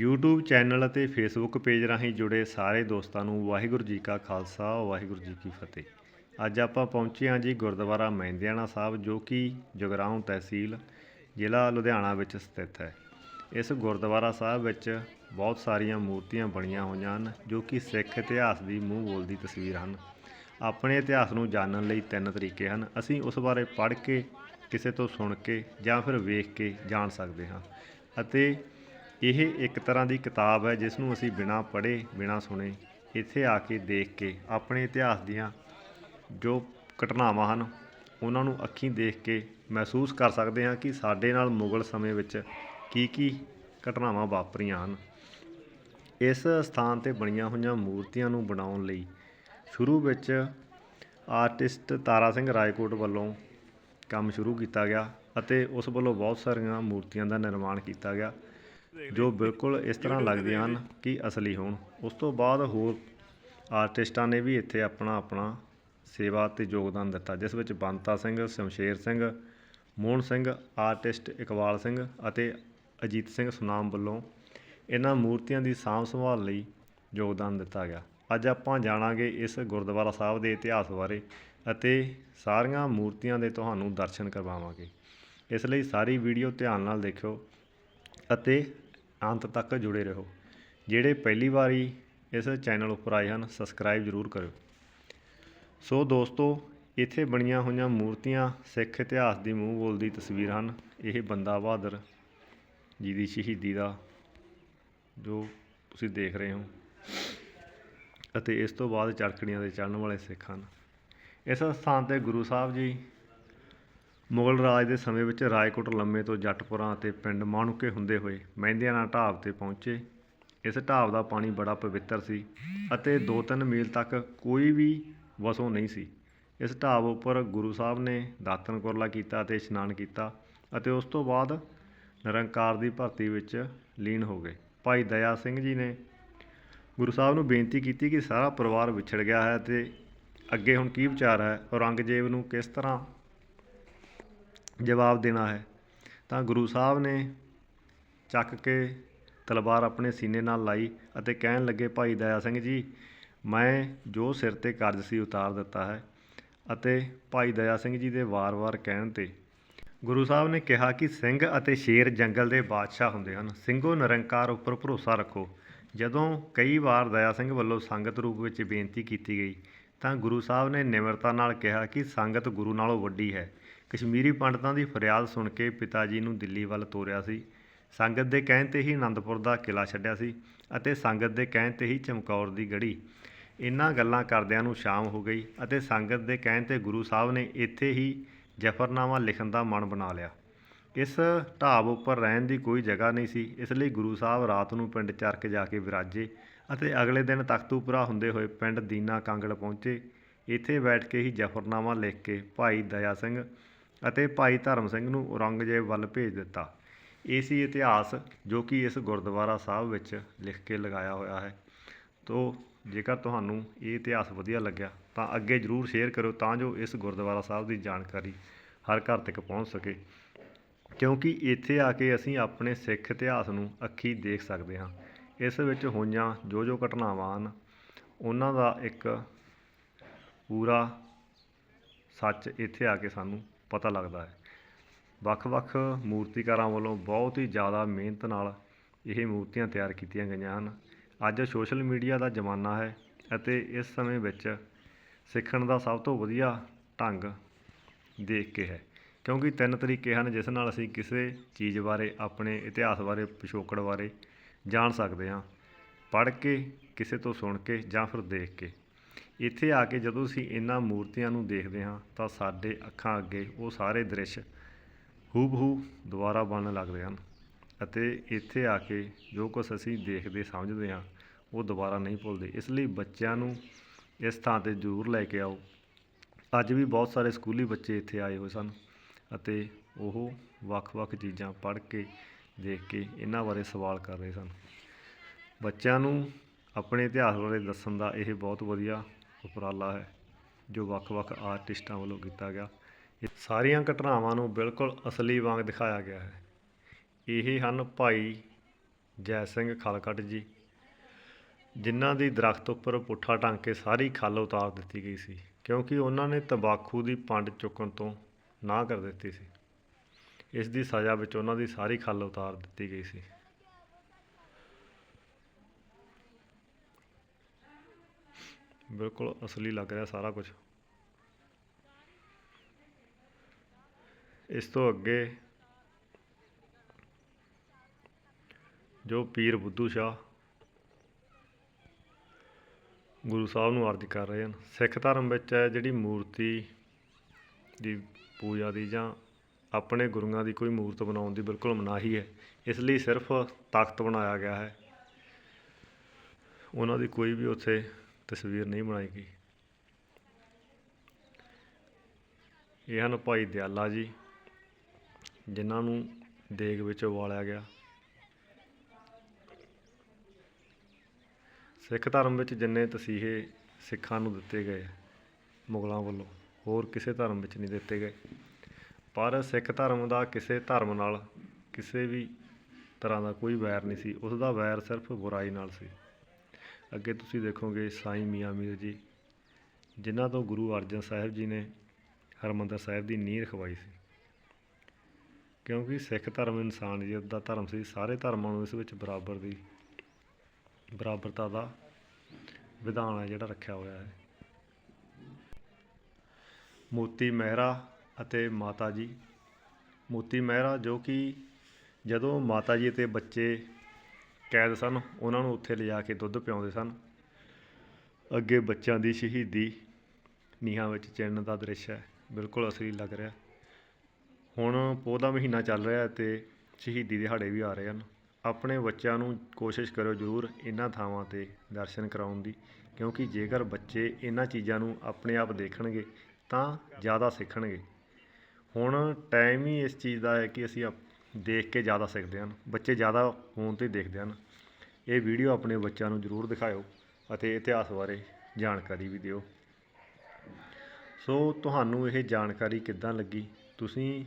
YouTube channel ਅਤੇ Facebook page ਰਾਹੀਂ ਜੁੜੇ ਸਾਰੇ ਦੋਸਤਾਂ ਨੂੰ ਵਾਹਿਗੁਰੂ ਜੀ ਕਾ ਖਾਲਸਾ, ਵਾਹਿਗੁਰੂ ਜੀ ਕੀ ਫਤਿਹ। ਅੱਜ ਆਪਾਂ ਪਹੁੰਚੇ ਹਾਂ ਜੀ ਗੁਰਦੁਆਰਾ ਮਹਿੰਦਿਆਣਾ ਸਾਹਿਬ, ਜੋ ਕਿ ਜਗਰਾਉਂ ਤਹਿਸੀਲ, ਜ਼ਿਲ੍ਹਾ ਲੁਧਿਆਣਾ ਵਿੱਚ ਸਥਿਤ ਹੈ। ਇਸ ਗੁਰਦੁਆਰਾ ਸਾਹਿਬ ਵਿੱਚ ਬਹੁਤ ਸਾਰੀਆਂ ਮੂਰਤੀਆਂ ਬਣੀਆਂ ਹੋਈਆਂ ਹਨ, ਜੋ ਕਿ ਸਿੱਖ ਇਤਿਹਾਸ ਦੀ ਮੂੰਹ ਬੋਲਦੀ ਤਸਵੀਰ ਹਨ। ਆਪਣੇ ਇਤਿਹਾਸ ਨੂੰ ਜਾਣਨ ਲਈ ਤਿੰਨ ਤਰੀਕੇ ਹਨ। ਅਸੀਂ ਉਸ ਬਾਰੇ ਪੜ੍ਹ ਕੇ, ਕਿਸੇ ਤੋਂ ਸੁਣ ਕੇ ਜਾਂ ਫਿਰ ਵੇਖ ਕੇ ਜਾਣ ਸਕਦੇ ਹਾਂ। ਅਤੇ ਇਹ ਇੱਕ ਤਰ੍ਹਾਂ ਦੀ ਕਿਤਾਬ ਹੈ ਜਿਸ ਨੂੰ ਅਸੀਂ ਬਿਨਾਂ ਪੜ੍ਹੇ, ਬਿਨਾਂ ਸੁਣੇ ਇੱਥੇ ਆ ਕੇ ਦੇਖ ਕੇ ਆਪਣੇ ਇਤਿਹਾਸ ਦੀਆਂ ਜੋ ਘਟਨਾਵਾਂ ਹਨ, ਉਹਨਾਂ ਨੂੰ ਅੱਖੀਂ ਦੇਖ ਕੇ ਮਹਿਸੂਸ ਕਰ ਸਕਦੇ ਹਾਂ ਕਿ ਸਾਡੇ ਨਾਲ ਮੁਗਲ ਸਮੇਂ ਵਿੱਚ ਕੀ ਕੀ ਘਟਨਾਵਾਂ ਵਾਪਰੀਆਂ ਹਨ। ਇਸ ਸਥਾਨ ਤੇ ਬਣੀਆਂ ਹੋਈਆਂ ਮੂਰਤੀਆਂ ਨੂੰ ਬਣਾਉਣ ਲਈ ਸ਼ੁਰੂ ਵਿੱਚ ਆਰਟਿਸਟ ਤਾਰਾ ਸਿੰਘ ਰਾਏਕੋਟ ਵੱਲੋਂ ਕੰਮ ਸ਼ੁਰੂ ਕੀਤਾ ਗਿਆ ਅਤੇ ਉਸ ਵੱਲੋਂ ਬਹੁਤ ਸਾਰੀਆਂ ਮੂਰਤੀਆਂ ਦਾ ਨਿਰਮਾਣ ਕੀਤਾ ਗਿਆ। ਜੋ ਬਿਲਕੁਲ ਇਸ ਤਰ੍ਹਾਂ ਲੱਗਦੀਆਂ ਹਨ ਕਿ ਅਸਲੀ ਹੋਣ। ਉਸ ਤੋਂ ਬਾਅਦ ਹੋਰ ਆਰਟਿਸਟਾਂ ਨੇ ਵੀ ਇੱਥੇ ਆਪਣਾ ਆਪਣਾ ਸੇਵਾ ਤੇ ਯੋਗਦਾਨ ਦਿੱਤਾ, ਜਿਸ ਵਿੱਚ ਬੰਤਾ ਸਿੰਘ, ਸ਼ਮਸ਼ੇਰ ਸਿੰਘ, ਮੋਹਨ ਸਿੰਘ, ਆਰਟਿਸਟ ਇਕਬਾਲ ਸਿੰਘ ਅਤੇ ਅਜੀਤ ਸਿੰਘ ਸੁਨਾਮ ਵੱਲੋਂ ਇਹਨਾਂ ਮੂਰਤੀਆਂ ਦੀ ਸਾਂਭ ਸੰਭਾਲ ਲਈ ਯੋਗਦਾਨ ਦਿੱਤਾ ਗਿਆ। ਅੱਜ ਆਪਾਂ ਜਾਣਾਂਗੇ ਇਸ ਗੁਰਦੁਆਰਾ ਸਾਹਿਬ ਦੇ ਇਤਿਹਾਸ ਬਾਰੇ ਅਤੇ ਸਾਰੀਆਂ ਮੂਰਤੀਆਂ ਦੇ ਤੁਹਾਨੂੰ ਦਰਸ਼ਨ ਕਰਵਾਵਾਂਗੇ। ਇਸ ਲਈ ਸਾਰੀ ਵੀਡੀਓ ਧਿਆਨ ਨਾਲ ਦੇਖਿਓ ਅਤੇ ਅੰਤ ਤੱਕ ਜੁੜੇ ਰਹੋ। ਜਿਹੜੇ ਪਹਿਲੀ ਵਾਰੀ ਇਸ ਚੈਨਲ ਉੱਪਰ ਆਏ ਹਨ, ਸਬਸਕ੍ਰਾਈਬ ਜ਼ਰੂਰ ਕਰਿਓ। ਸੋ ਦੋਸਤੋ, ਇੱਥੇ ਬਣੀਆਂ ਹੋਈਆਂ ਮੂਰਤੀਆਂ ਸਿੱਖ ਇਤਿਹਾਸ ਦੀ ਮੂੰਹ ਬੋਲਦੀ ਤਸਵੀਰ ਹਨ। ਇਹ ਬੰਦਾ ਬਹਾਦਰ ਜੀ ਦੀ ਸ਼ਹੀਦੀ ਦਾ, ਜੋ ਤੁਸੀਂ ਦੇਖ ਰਹੇ ਹੋ। ਅਤੇ ਇਸ ਤੋਂ ਬਾਅਦ ਚੜਕੜੀਆਂ ਦੇ ਚੜਨ ਵਾਲੇ ਸਿੱਖ ਹਨ। ਇਸ ਸਥਾਨ ਤੇ ਗੁਰੂ ਸਾਹਿਬ ਜੀ ਮੁਗਲ ਰਾਜ ਦੇ ਸਮੇਂ ਵਿੱਚ ਰਾਜਕੋਟ ਲੰਮੇ ਤੋਂ ਜੱਟਪੁਰਾਂ ਅਤੇ ਪਿੰਡ ਮਾਣੂਕੇ ਹੁੰਦੇ ਹੋਏ ਮਹਿੰਦਿਆਣਾ ਢਾਬ ਤੇ ਪਹੁੰਚੇ। ਇਸ ਢਾਬ ਦਾ ਪਾਣੀ ਬੜਾ ਪਵਿੱਤਰ ਸੀ ਅਤੇ 2-3 ਮੀਲ ਤੱਕ ਕੋਈ ਵੀ ਵਸੋਂ ਨਹੀਂ ਸੀ। ਇਸ ਢਾਬ ਉੱਪਰ ਗੁਰੂ ਸਾਹਿਬ ਨੇ ਦਾਤਨ ਕੁਰਲਾ ਕੀਤਾ ਅਤੇ ਇਸ਼ਨਾਨ ਕੀਤਾ ਅਤੇ ਉਸ ਤੋਂ ਬਾਅਦ ਨਿਰੰਕਾਰ ਦੀ ਭਰਤੀ ਵਿੱਚ ਲੀਨ ਹੋ ਗਏ। ਭਾਈ ਦਇਆ ਸਿੰਘ ਜੀ ਨੇ ਗੁਰੂ ਸਾਹਿਬ ਨੂੰ ਬੇਨਤੀ ਕੀਤੀ ਕਿ ਸਾਰਾ ਪਰਿਵਾਰ ਵਿਛੜ ਗਿਆ ਹੈ ਤੇ ਅੱਗੇ ਹੁਣ ਕੀ ਵਿਚਾਰ ਹੈ? ਔਰੰਗਜ਼ੇਬ ਨੂੰ ਕਿਸ ਤਰ੍ਹਾਂ ਜਵਾਬ ਦੇਣਾ ਹੈ। ਤਾਂ ਗੁਰੂ ਸਾਹਿਬ ਨੇ ਚੱਕ ਕੇ ਤਲਵਾਰ ਆਪਣੇ ਸੀਨੇ ਨਾਲ ਲਾਈ ਅਤੇ ਕਹਿਣ ਲੱਗੇ, ਭਾਈ ਦਇਆ ਸਿੰਘ ਜੀ, ਮੈਂ ਜੋ ਸਿਰ ਤੇ ਕਰਜ਼ ਸੀ ਉਤਾਰ ਦਿੱਤਾ ਹੈ ਅਤੇ ਭਾਈ ਦਇਆ ਸਿੰਘ ਜੀ ਦੇ ਵਾਰ-ਵਾਰ ਕਹਿਣ ਤੇ ਗੁਰੂ ਸਾਹਿਬ ਨੇ ਕਿਹਾ ਕਿ ਸਿੰਘ ਅਤੇ ਸ਼ੇਰ ਜੰਗਲ ਦੇ ਬਾਦਸ਼ਾਹ ਹੁੰਦੇ ਹਨ। ਸਿੰਘੋ, ਨਿਰੰਕਾਰ ਉੱਪਰ ਭਰੋਸਾ ਰੱਖੋ। ਜਦੋਂ ਕਈ ਵਾਰ ਦਇਆ ਸਿੰਘ ਵੱਲੋਂ ਸੰਗਤ ਰੂਪ ਵਿੱਚ ਬੇਨਤੀ ਕੀਤੀ ਗਈ, ਤਾਂ ਗੁਰੂ ਸਾਹਿਬ ਨੇ ਨਿਮਰਤਾ ਨਾਲ ਕਿਹਾ ਕਿ ਸੰਗਤ ਗੁਰੂ ਨਾਲੋਂ ਵੱਡੀ ਹੈ। ਕਸ਼ਮੀਰੀ ਪੰਡਤਾਂ ਦੀ ਫਰਿਆਦ ਸੁਣ ਕੇ ਪਿਤਾ ਜੀ ਨੂੰ ਦਿੱਲੀ ਵੱਲ ਤੋਰਿਆ ਸੀ। ਸੰਗਤ ਦੇ ਕਹਿਣ ਤੇ ਹੀ ਆਨੰਦਪੁਰ ਦਾ ਕਿਲਾ ਛੱਡਿਆ ਸੀ ਅਤੇ ਸੰਗਤ ਦੇ ਕਹਿਣ ਤੇ ਹੀ ਚਮਕੌਰ ਦੀ ਗੜੀ। ਇਨ੍ਹਾਂ ਗੱਲਾਂ ਕਰਦਿਆਂ ਨੂੰ ਸ਼ਾਮ ਹੋ ਗਈ ਅਤੇ ਸੰਗਤ ਦੇ ਕਹਿਣ ਤੇ ਗੁਰੂ ਸਾਹਿਬ ਨੇ ਇੱਥੇ ਹੀ ਜਫਰਨਾਮਾ ਲਿਖਣ ਦਾ ਮਨ ਬਣਾ ਲਿਆ। ਇਸ ਢਾਬ ਉੱਪਰ ਰਹਿਣ ਦੀ ਕੋਈ ਜਗ੍ਹਾ ਨਹੀਂ ਸੀ, ਇਸ ਲਈ ਗੁਰੂ ਸਾਹਿਬ ਰਾਤ ਨੂੰ ਪਿੰਡ ਚਰਕ ਜਾ ਕੇ ਵਿਰਾਜੇ ਅਤੇ ਅਗਲੇ ਦਿਨ ਤਖਤੂਪੁਰਾ ਹੁੰਦੇ ਹੋਏ ਪਿੰਡ ਦੀਨਾ ਕਾਂਗੜ ਪਹੁੰਚੇ। ਇੱਥੇ ਬੈਠ ਕੇ ਹੀ ਜਫਰਨਾਮਾ ਲਿਖ ਕੇ ਭਾਈ ਦਇਆ ਸਿੰਘ ਅਤੇ ਭਾਈ ਧਰਮ ਸਿੰਘ ਨੂੰ ਔਰੰਗਜ਼ੇਬ ਵੱਲ ਭੇਜ ਦਿੱਤਾ। ਇਹ ਸੀ ਇਤਿਹਾਸ ਜੋ ਕਿ ਇਸ ਗੁਰਦੁਆਰਾ ਸਾਹਿਬ ਵਿੱਚ ਲਿਖ ਕੇ ਲਗਾਇਆ ਹੋਇਆ ਹੈ। ਤੋ, ਜੇਕਰ ਤੁਹਾਨੂੰ ਇਹ ਇਤਿਹਾਸ ਵਧੀਆ ਲੱਗਿਆ, ਤਾਂ ਅੱਗੇ ਜਰੂਰ ਸ਼ੇਅਰ ਕਰੋ ਤਾਂ ਜੋ ਇਸ ਗੁਰਦੁਆਰਾ ਸਾਹਿਬ ਦੀ ਜਾਣਕਾਰੀ ਹਰ ਘਰ ਤੱਕ ਪਹੁੰਚ ਸਕੇ। ਕਿਉਂਕਿ ਇੱਥੇ ਆ ਕੇ ਅਸੀਂ ਆਪਣੇ ਸਿੱਖ ਇਤਿਹਾਸ ਨੂੰ ਅੱਖੀ ਦੇਖ ਸਕਦੇ ਹਾਂ। ਇਸ ਵਿੱਚ ਹੋਈਆਂ ਜੋ ਜੋ ਘਟਨਾਵਾਂ ਹਨ, ਉਹਨਾਂ ਦਾ ਇੱਕ ਪੂਰਾ ਸੱਚ ਇੱਥੇ ਆ ਕੇ ਸਾਨੂੰ ਪਤਾ ਲੱਗਦਾ ਹੈ। ਵੱਖ-ਵੱਖ ਮੂਰਤੀਕਾਰਾਂ ਵੱਲੋਂ ਬਹੁਤ ਹੀ ਜ਼ਿਆਦਾ ਮਿਹਨਤ ਨਾਲ ਇਹ ਮੂਰਤੀਆਂ ਤਿਆਰ ਕੀਤੀਆਂ ਗਈਆਂ ਹਨ। ਅੱਜ ਸੋਸ਼ਲ ਮੀਡੀਆ ਦਾ ਜ਼ਮਾਨਾ ਹੈ ਅਤੇ ਇਸ ਸਮੇਂ ਵਿੱਚ ਸਿੱਖਣ ਦਾ ਸਭ ਤੋਂ ਵਧੀਆ ਢੰਗ ਦੇਖ ਕੇ ਹੈ, ਕਿਉਂਕਿ ਤਿੰਨ ਤਰੀਕੇ ਹਨ ਜਿਸ ਨਾਲ ਅਸੀਂ ਕਿਸੇ ਚੀਜ਼ ਬਾਰੇ, ਆਪਣੇ ਇਤਿਹਾਸ ਬਾਰੇ, ਪਿਛੋਕੜ ਬਾਰੇ ਜਾਣ ਸਕਦੇ ਹਾਂ। ਪੜ੍ਹ ਕੇ, ਕਿਸੇ ਤੋਂ ਸੁਣ ਕੇ ਜਾਂ ਫਿਰ ਦੇਖ ਕੇ। ਇੱਥੇ ਆ ਕੇ ਜਦੋਂ ਅਸੀਂ ਇਹਨਾਂ ਮੂਰਤੀਆਂ ਨੂੰ ਦੇਖਦੇ ਹਾਂ, ਤਾਂ ਸਾਡੇ ਅੱਖਾਂ ਅੱਗੇ ਉਹ ਸਾਰੇ ਦ੍ਰਿਸ਼ ਹੂਬਹੂ ਦੁਬਾਰਾ ਬਣਨ ਲੱਗਦੇ ਹਨ ਅਤੇ ਇੱਥੇ ਆ ਕੇ ਜੋ ਕੁਝ ਅਸੀਂ ਦੇਖਦੇ, ਸਮਝਦੇ ਹਾਂ, ਉਹ ਦੁਬਾਰਾ ਨਹੀਂ ਭੁੱਲਦੇ। ਇਸ ਲਈ ਬੱਚਿਆਂ ਨੂੰ ਇਸ ਥਾਂ ਤੇ ਜ਼ਰੂਰ ਲੈ ਕੇ ਆਓ। ਅੱਜ ਵੀ ਬਹੁਤ ਸਾਰੇ ਸਕੂਲੀ ਬੱਚੇ ਇੱਥੇ ਆਏ ਹੋਏ ਸਨ ਅਤੇ ਉਹ ਵੱਖ-ਵੱਖ ਚੀਜ਼ਾਂ ਪੜ੍ਹ ਕੇ, ਦੇਖ ਕੇ ਇਹਨਾਂ ਬਾਰੇ ਸਵਾਲ ਕਰ ਰਹੇ ਸਨ। ਬੱਚਿਆਂ ਨੂੰ ਆਪਣੇ ਇਤਿਹਾਸ ਬਾਰੇ ਦੱਸਣ ਦਾ ਇਹ ਬਹੁਤ ਵਧੀਆ ਉਪਰਾਲਾ ਹੈ, ਜੋ ਵੱਖ-ਵੱਖ ਆਰਟਿਸਟਾਂ ਵੱਲੋਂ ਕੀਤਾ ਗਿਆ। ਇਹ ਸਾਰੀਆਂ ਘਟਨਾਵਾਂ ਨੂੰ ਬਿਲਕੁਲ ਅਸਲੀ ਵਾਂਗ ਦਿਖਾਇਆ ਗਿਆ ਹੈ। ਇਹ ਹਨ ਭਾਈ ਜੈ ਸਿੰਘ ਖਲਕਟ ਜੀ, ਜਿਨ੍ਹਾਂ ਦੀ ਦਰਖਤ ਉੱਪਰ ਪੁੱਠਾ ਟੰਗ ਕੇ ਸਾਰੀ ਖੱਲ ਉਤਾਰ ਦਿੱਤੀ ਗਈ ਸੀ, ਕਿਉਂਕਿ ਉਹਨਾਂ ਨੇ ਤੰਬਾਕੂ ਦੀ ਪੰਡ ਚੁੱਕਣ ਤੋਂ ਨਾ ਕਰ ਦਿੱਤੀ ਸੀ। ਇਸ ਦੀ ਸਜ਼ਾ ਵਿੱਚ ਉਹਨਾਂ ਦੀ ਸਾਰੀ ਖੱਲ ਉਤਾਰ ਦਿੱਤੀ ਗਈ ਸੀ। ਬਿਲਕੁਲ ਅਸਲੀ ਲੱਗ ਰਿਹਾ ਸਾਰਾ ਕੁਝ ਇਸ ਤੋਂ ਅੱਗੇ ਜੋ ਪੀਰ ਬੁੱਧੂ ਸ਼ਾਹ ਗੁਰੂ ਸਾਹਿਬ ਨੂੰ ਅਰਜ਼ ਕਰ ਰਹੇ ਹਨ, ਸਿੱਖ ਧਰਮ ਵਿੱਚ ਹੈ ਜਿਹੜੀ ਮੂਰਤੀ ਦੀ ਪੂਜਾ ਦੀ ਜਾਂ ਆਪਣੇ ਗੁਰੂਆਂ ਦੀ ਕੋਈ ਮੂਰਤ ਬਣਾਉਣ ਦੀ ਬਿਲਕੁਲ ਮਨਾਹੀ ਹੈ, ਇਸ ਲਈ ਸਿਰਫ ਤਾਕਤ ਬਣਾਇਆ ਗਿਆ ਹੈ। ਉਹਨਾਂ ਦੀ ਕੋਈ ਵੀ ਉੱਥੇ ਤਸਵੀਰ ਨਹੀਂ ਬਣਾਈ ਗਈ। ਇਹ ਹਨ ਭਾਈ ਦਿਆਲਾ ਜੀ, ਜਿਨ੍ਹਾਂ ਨੂੰ ਦੇਗ ਵਿੱਚ ਉਬਾਲਿਆ ਗਿਆ। ਸਿੱਖ ਧਰਮ ਵਿੱਚ ਜਿੰਨੇ ਤਸੀਹੇ ਸਿੱਖਾਂ ਨੂੰ ਦਿੱਤੇ ਗਏ, ਮੁਗਲਾਂ ਵੱਲੋਂ, ਹੋਰ ਕਿਸੇ ਧਰਮ ਵਿੱਚ ਨਹੀਂ ਦਿੱਤੇ ਗਏ। ਪਰ ਸਿੱਖ ਧਰਮ ਦਾ ਕਿਸੇ ਧਰਮ ਨਾਲ ਕਿਸੇ ਵੀ ਤਰ੍ਹਾਂ ਦਾ ਕੋਈ ਵੈਰ ਨਹੀਂ ਸੀ। ਉਸ ਦਾ ਵੈਰ ਸਿਰਫ ਬੁਰਾਈ ਨਾਲ ਸੀ। ਅੱਗੇ ਤੁਸੀਂ ਦੇਖੋਗੇ ਸਾਈਂ ਮੀਆਂ ਮੀਰ ਜੀ, ਜਿਨ੍ਹਾਂ ਤੋਂ ਗੁਰੂ ਅਰਜਨ ਸਾਹਿਬ ਜੀ ਨੇ ਹਰਮੰਦਰ ਸਾਹਿਬ ਦੀ ਨੀਂਹ ਰਖਵਾਈ ਸੀ। ਕਿਉਂਕਿ ਸਿੱਖ ਧਰਮ ਇਨਸਾਨੀਅਤ ਦਾ ਧਰਮ ਸੀ, ਸਾਰੇ ਧਰਮਾਂ ਨੂੰ ਇਸ ਵਿੱਚ ਬਰਾਬਰ ਦੀ, ਬਰਾਬਰਤਾ ਦਾ ਵਿਧਾਨ ਹੈ ਜਿਹੜਾ ਰੱਖਿਆ ਹੋਇਆ ਹੈ। ਮੋਤੀ ਮਹਿਰਾ ਅਤੇ ਮਾਤਾ ਜੀ, ਮੋਤੀ ਮਹਿਰਾ ਜੋ ਕਿ ਜਦੋਂ ਮਾਤਾ ਜੀ ਅਤੇ ਬੱਚੇ ਕੈਦ ਸਨ, ਉਹਨਾਂ ਨੂੰ ਉੱਥੇ ਲਿਜਾ ਕੇ ਦੁੱਧ ਪਿਆਉਂਦੇ ਸਨ। ਅੱਗੇ ਬੱਚਿਆਂ ਦੀ ਸ਼ਹੀਦੀ ਨੀਹਾਂ ਵਿੱਚ ਚਿਣਨ ਦਾ ਦ੍ਰਿਸ਼ ਹੈ, ਬਿਲਕੁਲ ਅਸਲੀ ਲੱਗ ਰਿਹਾ। ਹੁਣ ਪੋਹ ਦਾ ਮਹੀਨਾ ਚੱਲ ਰਿਹਾ ਤੇ ਸ਼ਹੀਦੀ ਦਿਹਾੜੇ ਵੀ ਆ ਰਹੇ ਹਨ। ਆਪਣੇ ਬੱਚਿਆਂ ਨੂੰ ਕੋਸ਼ਿਸ਼ ਕਰੋ ਜ਼ਰੂਰ ਇਹਨਾਂ ਥਾਵਾਂ ਤੇ ਦਰਸ਼ਨ ਕਰਾਉਣ ਦੀ, ਕਿਉਂਕਿ ਜੇਕਰ ਬੱਚੇ ਇਹਨਾਂ ਚੀਜ਼ਾਂ ਨੂੰ ਆਪਣੇ ਆਪ ਦੇਖਣਗੇ ਤਾਂ ਜ਼ਿਆਦਾ ਸਿੱਖਣਗੇ। ਹੁਣ ਟਾਈਮ ਹੀ ਇਸ ਚੀਜ਼ ਦਾ ਹੈ ਕਿ ਅਸੀਂ ਆਪ- ਦੇਖ ਕੇ ਜ਼ਿਆਦਾ ਸਿੱਖਦੇ ਹਨ, ਬੱਚੇ ਜ਼ਿਆਦਾ ਫੋਨ ਤੇ ਦੇਖਦੇ ਹਨ। ਇਹ ਵੀਡੀਓ ਆਪਣੇ ਬੱਚਿਆਂ ਨੂੰ ਜ਼ਰੂਰ ਦਿਖਾਇਓ ਅਤੇ ਇਤਿਹਾਸ ਬਾਰੇ ਜਾਣਕਾਰੀ ਵੀ ਦਿਓ। ਸੋ ਤੁਹਾਨੂੰ ਇਹ ਜਾਣਕਾਰੀ ਕਿੱਦਾਂ ਲੱਗੀ? ਤੁਸੀਂ,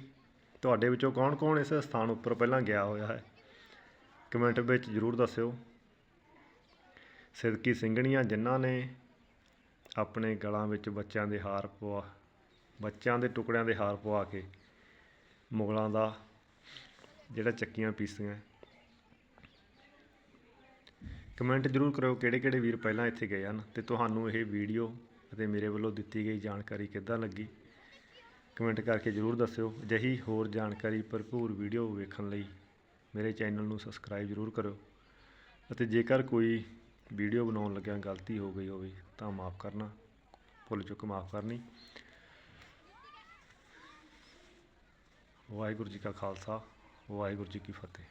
ਤੁਹਾਡੇ ਵਿੱਚੋਂ ਕੌਣ-ਕੌਣ ਇਸ ਸਥਾਨ ਉੱਪਰ ਪਹਿਲਾਂ ਗਿਆ ਹੋਇਆ ਹੈ? ਕਮੈਂਟ ਵਿੱਚ ਜ਼ਰੂਰ ਦੱਸਿਓ। ਸਿਦਕੀ ਸਿੰਘਣੀਆਂ ਜਿਨ੍ਹਾਂ ਨੇ ਆਪਣੇ ਗਲਾਂ ਵਿੱਚ ਬੱਚਿਆਂ ਦੇ ਹਾਰ ਪਵਾ, ਬੱਚਿਆਂ ਦੇ ਟੁਕੜਿਆਂ ਦੇ ਹਾਰ ਪਵਾ ਕੇ ਮੁਗਲਾਂ ਦਾ ਜਿਹੜਾ ਚੱਕੀਆਂ ਪੀਸੀਆਂ। ਕਮੈਂਟ ਜ਼ਰੂਰ ਕਰਿਓ ਕਿਹੜੇ ਕਿਹੜੇ ਵੀਰ ਪਹਿਲਾਂ ਇੱਥੇ ਗਏ ਹਨ ਤੇ ਤੁਹਾਨੂੰ ਇਹ ਵੀਡੀਓ ਅਤੇ ਮੇਰੇ ਵੱਲੋਂ ਦਿੱਤੀ ਗਈ ਜਾਣਕਾਰੀ ਕਿੱਦਾਂ ਲੱਗੀ। ਕਮੈਂਟ ਕਰਕੇ ਜ਼ਰੂਰ ਦੱਸਿਓ। ਅਜਿਹੀ ਹੋਰ ਜਾਣਕਾਰੀ ਭਰਪੂਰ ਵੀਡੀਓ ਵੇਖਣ ਲਈ ਮੇਰੇ ਚੈਨਲ ਨੂੰ ਸਬਸਕ੍ਰਾਈਬ ਜ਼ਰੂਰ ਕਰੋ ਅਤੇ ਜੇਕਰ ਕੋਈ ਵੀਡੀਓ ਬਣਾਉਣ ਲੱਗਿਆ ਗਲਤੀ ਹੋ ਗਈ ਹੋਵੇ ਤਾਂ ਮਾਫ ਕਰਨਾ, ਭੁੱਲ ਚੁੱਕ ਮਾਫ ਕਰਨੀ। ਵਾਹਿਗੁਰੂ ਜੀ ਕਾ ਖਾਲਸਾ। ਵਾਹਿਗੁਰੂ ਜੀ ਕੀ ਫਤਿਹ।